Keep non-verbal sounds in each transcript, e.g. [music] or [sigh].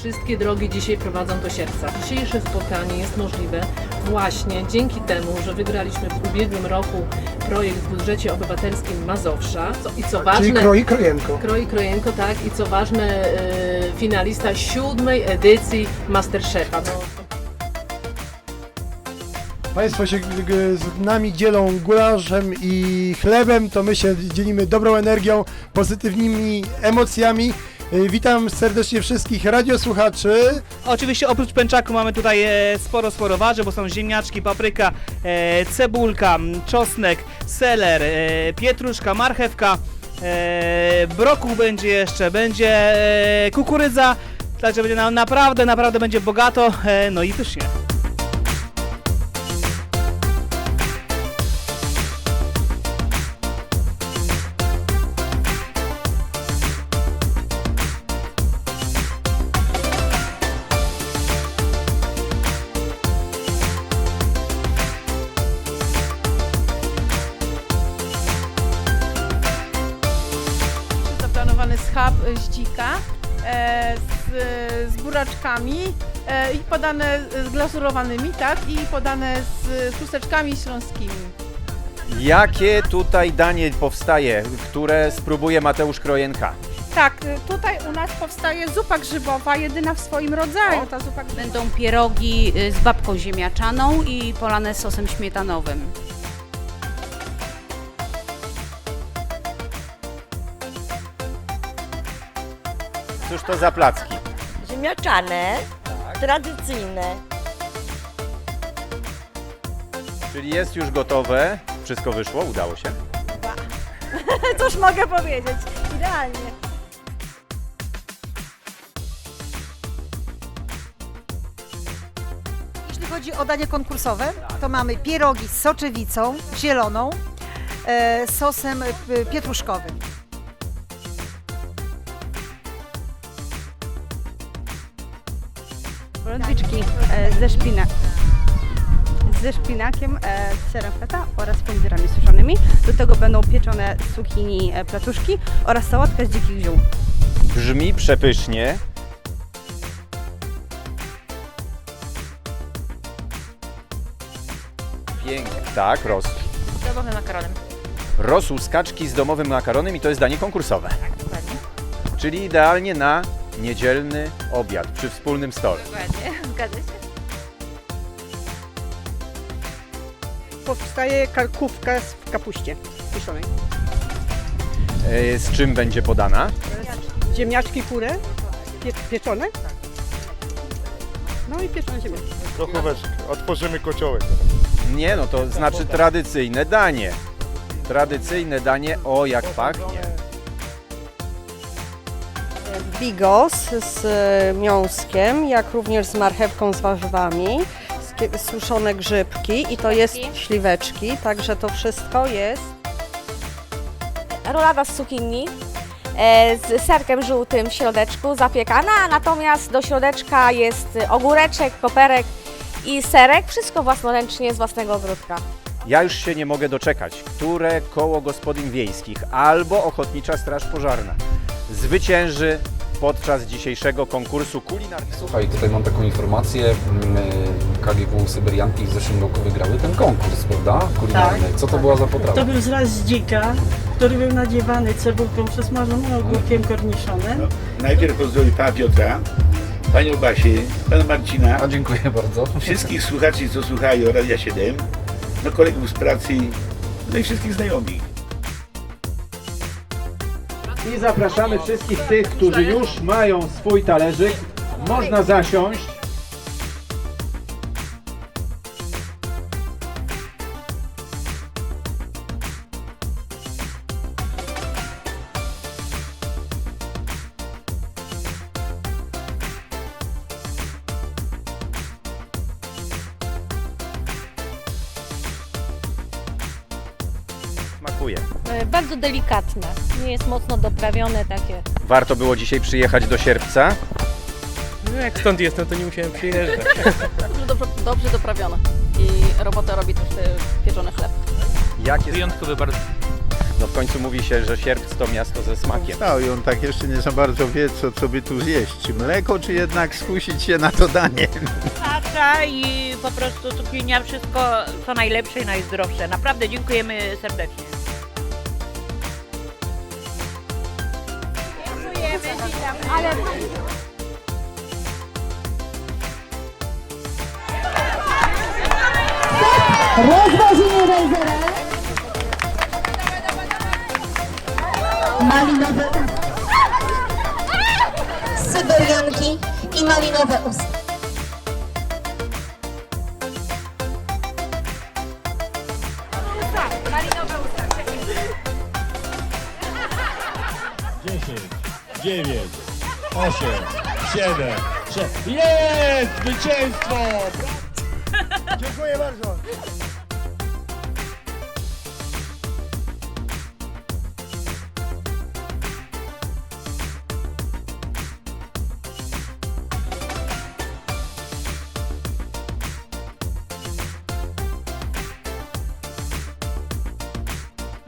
Wszystkie drogi dzisiaj prowadzą do serca. Dzisiejsze spotkanie jest możliwe właśnie dzięki temu, że wygraliśmy w ubiegłym roku projekt w budżecie obywatelskim Mazowsza. Co- I co Czyli ważne, kroi krojenko. Kroi Krojenko, tak, i co ważne, y, finalista siódmej edycji Masterchefa. No, Państwo się z nami dzielą gulaszem i chlebem, to my się dzielimy dobrą energią, pozytywnymi emocjami. Y, Witam serdecznie wszystkich radiosłuchaczy. Oczywiście oprócz pęczaku mamy tutaj e, sporo, sporo warzyw, bo są ziemniaczki, papryka, e, cebulka, czosnek, seler, e, pietruszka, marchewka, e, brokuł będzie jeszcze, będzie e, kukurydza, także będzie na, naprawdę, naprawdę będzie bogato, e, no i pysznie. Zaplanowany schab z dzika e, z, z buraczkami e, i podane z glazurowanymi, tak? I podane z chusteczkami śląskimi. Jakie tutaj danie powstaje, które spróbuje Mateusz Krojenka? Tak, y, tutaj u nas powstaje zupa grzybowa, jedyna w swoim rodzaju. Ta zupa grzybowa. Będą pierogi z babką ziemniaczaną i polane sosem śmietanowym. Cóż to za placki? Ziemniaczane, tradycyjne. Czyli jest już gotowe. Wszystko wyszło, udało się. [laughs] Cóż mogę powiedzieć? Idealnie. Jeśli chodzi o danie konkursowe, to mamy pierogi z soczewicą zieloną, e, sosem e, pietruszkowym. Polędwiczki e, ze szpinak. Ze szpinakiem, e, z serem feta oraz pomidorami suszonymi. Do tego będą pieczone z cukinii e, placuszki oraz sałatka z dzikich ziół. Brzmi przepysznie. Pięknie. Tak, ros. Z domowym makaronem. Rosół z kaczki z domowym makaronem i to jest danie konkursowe. Czyli idealnie na niedzielny obiad przy wspólnym stole. Dokładnie, zgadza się. Powstaje karkówka w kapuście kiszonej. E, Z czym będzie podana? Ziemniaczki purę, pie, pieczone. No i pieczone ziemniaczki. Grochóweczkę. Otworzymy kociołek. Nie, no to znaczy tradycyjne danie. Tradycyjne danie, o jak pachnie. Bigos z e, miąskiem, jak również z marchewką z warzywami, suszone grzybki i to jest śliweczki, także to wszystko jest. Rolada z cukinii e, z serkiem żółtym w środeczku zapiekana, natomiast do środeczka jest ogóreczek, koperek i serek, wszystko własnoręcznie z własnego ogródka. Ja już się nie mogę doczekać, które koło gospodyń wiejskich albo Ochotnicza Straż Pożarna zwycięży podczas dzisiejszego konkursu kulinarnego. Słuchaj, tutaj mam taką informację. mm, KGW Syberianki w zeszłym roku wygrały ten konkurs, prawda? Kulinarny. Co to była za potrawa? To był zraz z dzika, który był nadziewany cebulką przesmażoną, ogórkiem korniszonem. Najpierw pozdrowię pana Piotra, panią Basię, pana Marcina, A dziękuję bardzo. wszystkich słuchaczy, co słuchają Radia 7, no kolegów z pracy, no i wszystkich znajomych. I zapraszamy wszystkich tych, którzy już mają swój talerzyk. Można zasiąść. Smakuje. bardzo delikatne, nie jest mocno doprawione takie. Warto było dzisiaj przyjechać do Sierpca. No jak stąd jestem, to nie musiałem przyjeżdżać. [laughs] Dobrze, dobrze doprawione i robotę robi też pieczony chleb. Jak jest Wyjątkowy bardzo. No w końcu mówi się, że Sierpc to miasto ze smakiem. Stał i on tak jeszcze nie za bardzo wie, co, co by tu zjeść. Czy mleko, czy jednak skusić się na to danie. Tacza i po prostu cukinia, wszystko co najlepsze i najzdrowsze. Naprawdę dziękujemy serdecznie. Rozważenie Rejzera. Malinowe Syberianki i malinowe usta. Dziewięć, osiem, siedem, sześć. Jest! Zwycięstwo! Dziękuję bardzo.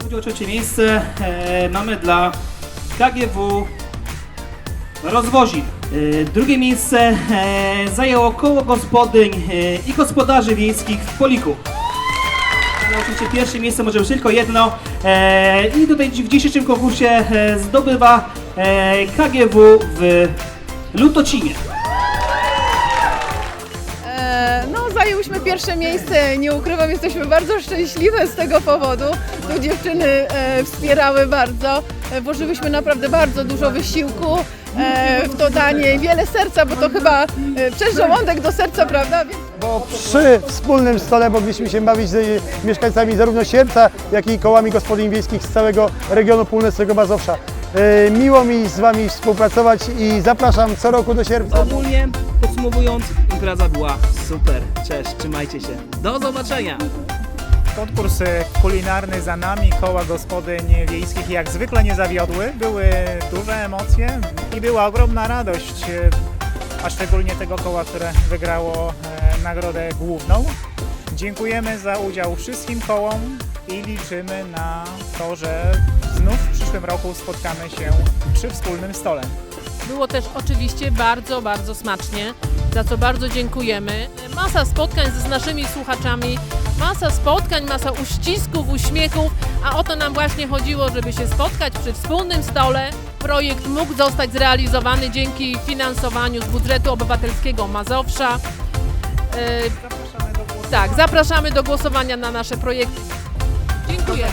Chodzi o trzecie miejsce e, mamy dla KGW Rozwozin. E, drugie miejsce e, zajęło koło gospodyń e, i gospodarzy wiejskich w Poliku. Ale Oczywiście pierwsze miejsce może być tylko jedno i tutaj w dzisiejszym konkursie zdobywa KGW w Lutocinie. Zajęłyśmy pierwsze miejsce, nie ukrywam, jesteśmy bardzo szczęśliwe z tego powodu. Tu dziewczyny e, wspierały bardzo, e, włożyłyśmy naprawdę bardzo dużo wysiłku e, w to danie, wiele serca, bo to chyba e, przez żołądek do serca, prawda? Więc Bo przy wspólnym stole mogliśmy się bawić z mieszkańcami zarówno Sierpca, jak i kołami gospodyń wiejskich z całego regionu północnego Mazowsza. Y, Miło mi z Wami współpracować i zapraszam co roku do Sierpca. Ogólnie podsumowując, impreza była super. Cześć, trzymajcie się. Do zobaczenia! Konkurs e, kulinarny za nami, koła gospodyń wiejskich jak zwykle nie zawiodły. Były duże emocje i była ogromna radość, e, a szczególnie tego koła, które wygrało e, nagrodę główną. Dziękujemy za udział wszystkim kołom i liczymy na to, że znów w przyszłym roku spotkamy się przy wspólnym stole. Było też oczywiście bardzo, bardzo smacznie, za co bardzo dziękujemy. Masa spotkań z naszymi słuchaczami, masa spotkań, masa uścisków, uśmiechów, a o to nam właśnie chodziło, żeby się spotkać przy wspólnym stole. Projekt mógł zostać zrealizowany dzięki finansowaniu z budżetu obywatelskiego Mazowsza. E, Tak, zapraszamy do głosowania na nasze projekty. Dziękuję.